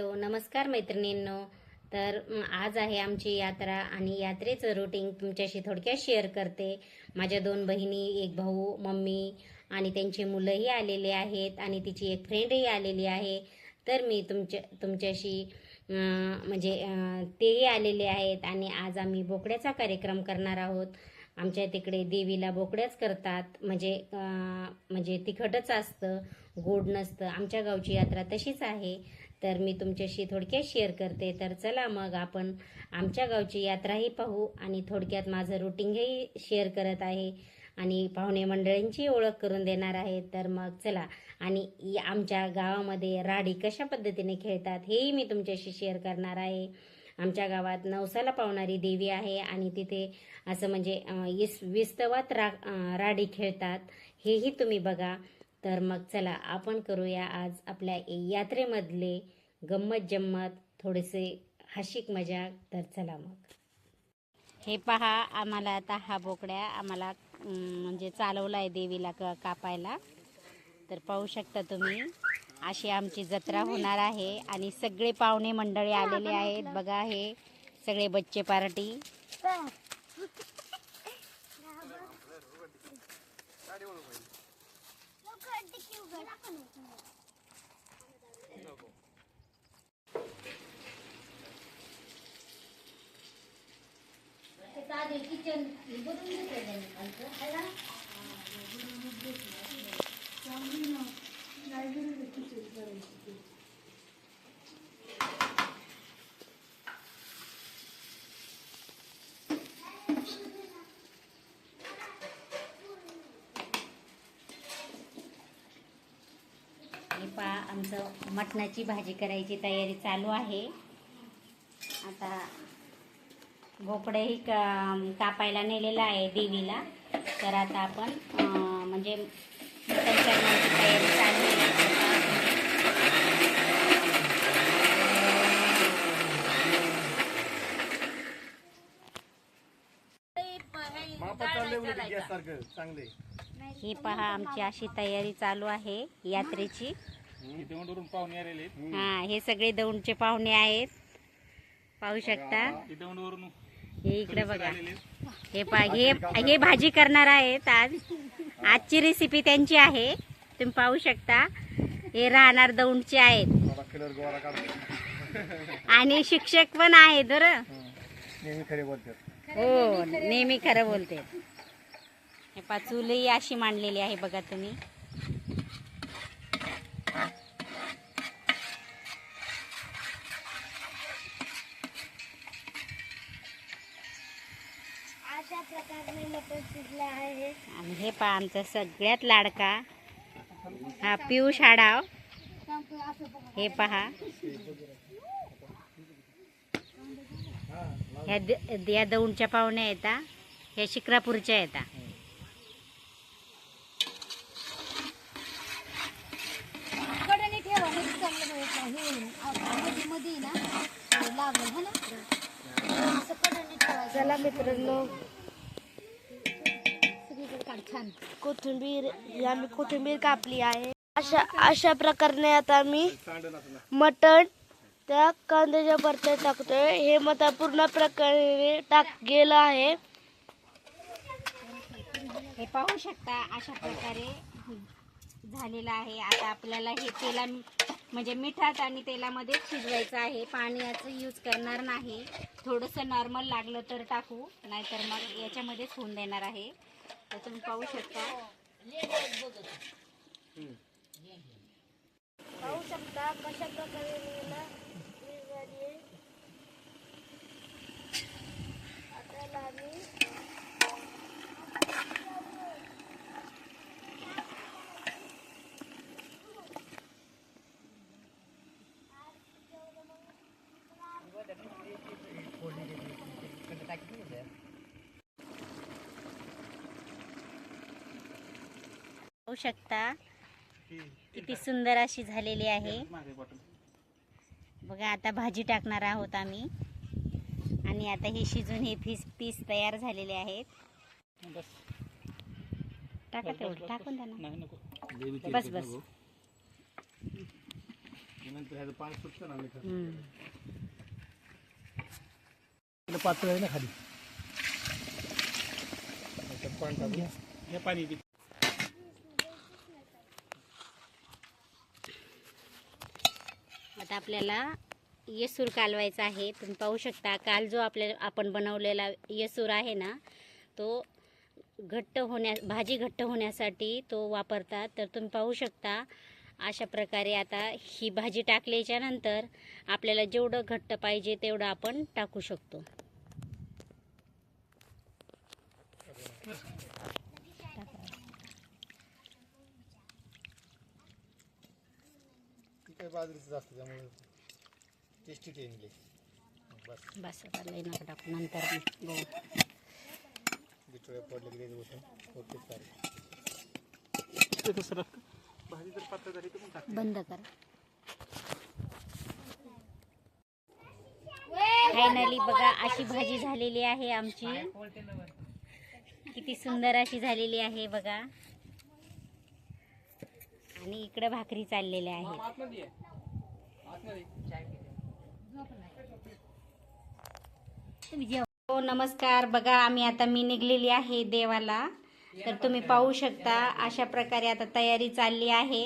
Hello नमस्कार मैत्रिणींनो. तर आज आहे आमची यात्रा आणि यात्रेचं रुटीन तुमच्याशी थोडक्यात शेअर करते. माझ्या दोन बहिणी एक भाऊ मम्मी आणि त्यांची मुलंही आलेले आहेत आणि तिची एक फ्रेंडही आलेली आहे. तर मी तुमच्या तुमच्याशी म्हणजे तेही आलेले आहेत आणि आज आम्ही बोकड्याचा कार्यक्रम करणार आहोत. आमच्या तिकडे देवीला बोकड्याच करतात. म्हणजे म्हणजे तिखटच असतं गोड नसतं. आमच्या गावची यात्रा तशीच आहे. तर मी तुमच्याशी थोडक्यात शेअर करते. तर चला मग आपण आमच्या गावची यात्राही पाहू आणि थोडक्यात माझं रुटीनही शेअर करत आहे आणि पाहुणे मंडळींची ओळख करून देणार आहे. तर मग चला आणि आमच्या गावामध्ये राडी कशा पद्धतीने खेळतात हेही मी तुमच्याशी शेअर करणार आहे. आमच्या गावात नवसाला पावणारी देवी आहे आणि तिथे असं म्हणजे इस विस्तवात रा राडी खेळतात. हेही तुम्ही बघा. तर मग चला आपण करूया आज आपल्या यात्रेमधले गंमत जम्मत थोडेसे हशिक मजाक तर चला मग. हे पहा आम्हाला आता हा बोकड्या आम्हाला म्हणजे चालवला आहे देवीला क कापायला. तर पाहू शकता तुम्ही अशी आमची जत्रा होणार आहे. आणि सगळे पाहुणे मंडळी आलेले आहेत. बघा हे सगळे बच्चे पार्टी. किचन बदलून घेतलं त्यांनी खालचं आहे पा आमचं मटणाची भाजी करायची तयारी चालू आहे. आता बोकडेही का कापायला नेलेलं आहे देवीला. तर आता आपण म्हणजे मटण करण्याची तयारी चालू ही पहा आमची अशी तयारी चालू आहे यात्रेची. हा हे सगळे दौंडचे पाहुणे आहेत. पाहू शकता. हे इकडे बघा. हे पहा हे हे भाजी करणार आहेत आज. आजची रेसिपी त्यांची आहे. तुम्ही पाहू शकता. हे राहणार दौंडचे आहेत. आणि शिक्षक पण आहेत बरं. नेहमी खरे बोलतात. हो नेहमी खरं बोलते हे पाचुलही अशी मांडलेली आहे बघा तुम्ही. आणि हे पहा आमचा सगळ्यात लाडका. हा पिऊ शाडाव हे पहा. ह्या द- या दौंडच्या पाहुण्या येतात ह्या शिक्रापूरच्या येतात कडेने कोथिंबीर आम्ही कोथिंबीर कापली आहे. अशा अशा प्रकारे आता मी मटण त्या कांद्याच्या भरत्यात टाकतोय. हे मत पूर्ण प्रकारे टाक गेलं आहे. हे पाहू शकता अशा प्रकारे झालेलं आहे. आता आपल्याला हे तेला म्हणजे मिठात आणि तेलामध्ये शिजवायचं आहे. पाण्याचं यूज करणार नाही. थोडंसं नॉर्मल लागलं तर टाकू नाहीतर मग याच्यामध्येच होऊन देणार आहे. तर तुम्ही पाहू शकता. पाहू शकता कशा प्रकारे लिहिलं लिहिलेली आहे. आता पाहू शकता. किती सुंदर अशी झालेली आहे. बघा आता भाजी टाकणार आहोत आम्ही. आणि आता हे शिजून हे पीस पीस तयार झालेले आहेत. बस. टाका तेवढं टाकून द्या ना. नाही नको. बस बस. पातळ आहे ना खाली. पाणी टाकून हे पाणी किती आता आपल्याला येसूर कालवायचा आहे. तुम्ही पाहू शकता काल जो आपल्या आपण बनवलेला येसूर आहे ना तो घट्ट होण्या भाजी घट्ट होण्यासाठी तो वापरतात. तर तुम्ही पाहू शकता अशा प्रकारे आता ही भाजी टाकल्याच्या नंतर आपल्याला जेवढं घट्ट पाहिजे तेवढं आपण टाकू शकतो. ती बाजरीचं जास्त त्यामुळे टेस्टी बस. बस आता लई नका टाकू नंतर बिचोळ्या पडले की त्याचे ओके चालेल ते कसं राहतं? भाजी जर पातळ झाली तर मग टाक बंद करा. फायनली बघा अशी भाजी झालेली आहे आमची. किती सुंदर अशी झालेली आहे बघा. आणि इकडे भाकरी चाललेल्या आहेत. हो नमस्कार. बघा आम्ही आता मी निघलेली आहे देवाला. तर तुम्ही पाहू शकता अशा प्रकारे आता तयारी चालली आहे.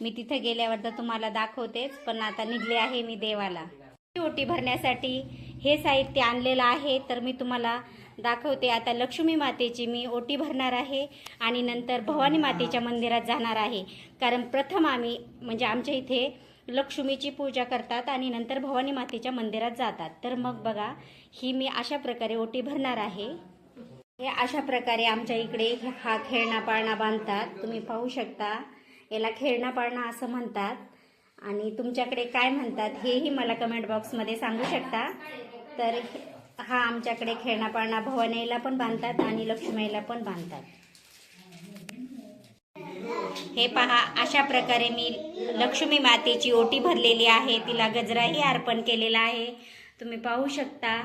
मी तिथे गेल्यावर तर तुम्हाला दाखवतेच पण आता निघले आहे मी देवाला. ओटी भरण्यासाठी हे साहित्य आणलेलं आहे. तर मी तुम्हाला दाखवते. आता लक्ष्मी मातेची मी ओटी भरणार आहे आणि नंतर भवानी मातेच्या मंदिरात जाणार आहे. कारण प्रथम आम्ही म्हणजे आमच्या इथे लक्ष्मीची पूजा करतात आणि नंतर भवानी मातेच्या मंदिरात जातात. तर मग बघा ही मी अशा प्रकारे ओटी भरणार आहे. हे अशा प्रकारे आमच्या इकडे हा खेळणा पाळणा बांधतात. तुम्ही पाहू शकता याला खेळणा पाळणा असं म्हणतात. आणि तुमच्याकडे काय म्हणतात हेही मला कमेंट बॉक्समध्ये सांगू शकता. तर हा आमच्याकडे खेळणा पाळणा भवानीला पण बांधतात आणि लक्ष्मीला पण बांधतात. हे पहा अशा प्रकारे मी लक्ष्मी मातेची ओटी भरलेली आहे. तिला गजराही अर्पण केलेला आहे. तुम्ही पाहू शकता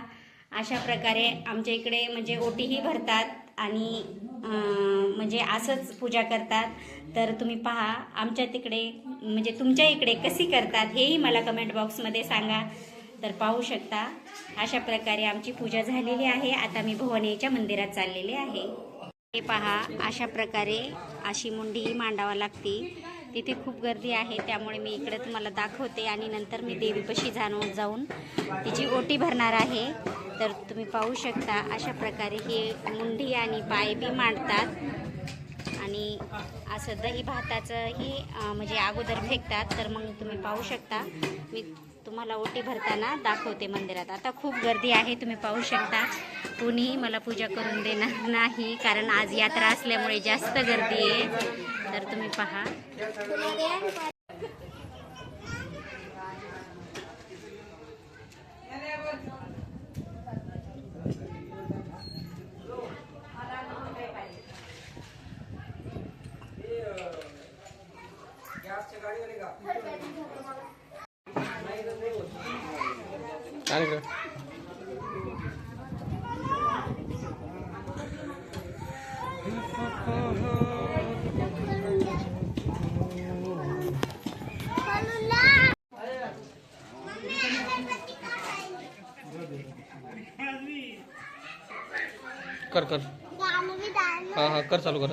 अशा प्रकारे आमच्या इकडे म्हणजे ओटीही भरतात आणि म्हणजे असंच पूजा करतात. तर तुम्ही पहा आमच्या तिकडे म्हणजे तुमच्या इकडे कशी करतात हेही मला कमेंट बॉक्समध्ये सांगा. तर पाहू शकता अशा प्रकारे आमची पूजा झालेली आहे. आता मी भवानीच्या मंदिरात चाललेले आहे. हे पहा अशा प्रकारे अशी मुंडीही मांडावा लागते. तिथे खूप गर्दी आहे त्यामुळे मी इकडे तुम्हाला दाखवते आणि नंतर मी देवीपाशी जाणून जाऊन तिची ओटी भरणार आहे. तर तुम्ही पाहू शकता अशा प्रकारे हे मुंडी आणि पाय बी मांडतात. आणि असं दही भाताचंही म्हणजे अगोदर फेकतात. तर मग तुम्ही पाहू शकता मी तुम्हाला ओटी भरताना दाखवते मंदिरात. आता खूप गर्दी आहे तुम्ही पाहू शकता. कोणीही मला पूजा करून देणार नाही कारण आज यात्रा असल्यामुळे जास्त गर्दी आहे. तर तुम्ही पहा. कर कर. हा हा कर चालू कर.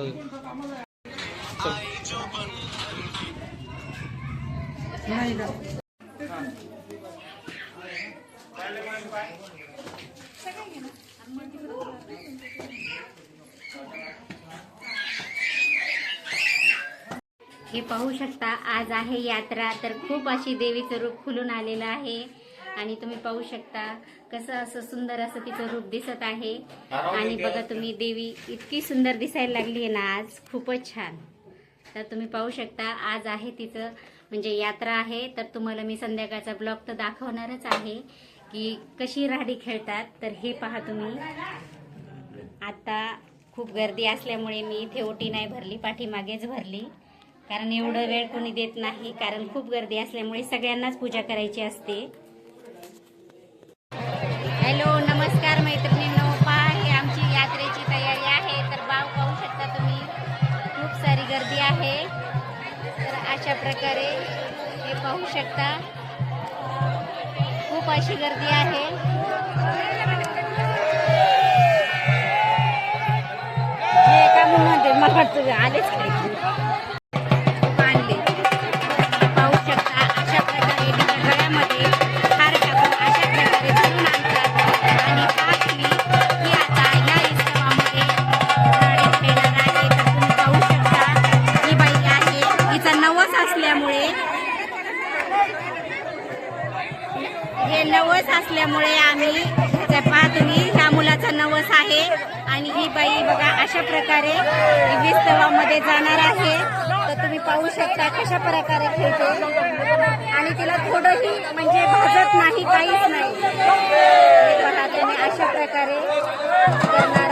हे पाहू शकता आज आहे यात्रा तर खूप अशी देवीचं रूप खुलून आलेलं आहे. आणि तुम्ही पाहू शकता कसं असं सुंदर असं तिचं रूप दिसत आहे. आणि बघा तुम्ही देवी इतकी सुंदर दिसायला लागली आहे ना आज. खूपच छान. तर तुम्ही पाहू शकता आज आहे तिचं म्हणजे यात्रा आहे. तर तुम्हाला मी संध्याकाळचा ब्लॉग तर दाखवणारच आहे की कशी राहडी खेळतात. तर हे पहा तुम्ही. आता खूप गर्दी असल्यामुळे मी इथे ओटी नाही भरली पाठीमागेच भरली. कारण एवढं वेळ कोणी देत नाही कारण खूप गर्दी असल्यामुळे सगळ्यांनाच पूजा करायची असते. प्रकारे हे पाहू शकता. खूप अशी गर्दी आहे. आलेच हे नवस असल्यामुळे आम्ही पहा तुम्ही ह्या मुलाचा नवस आहे. आणि ही बाई बघा अशा प्रकारे विस्तवामध्ये जाणार आहे. तर तुम्ही पाहू शकता कशा प्रकारे खेळते. आणि तिला थोडंही म्हणजे भाजत नाही काहीच नाही. तुम्ही अशा प्रकारे करणार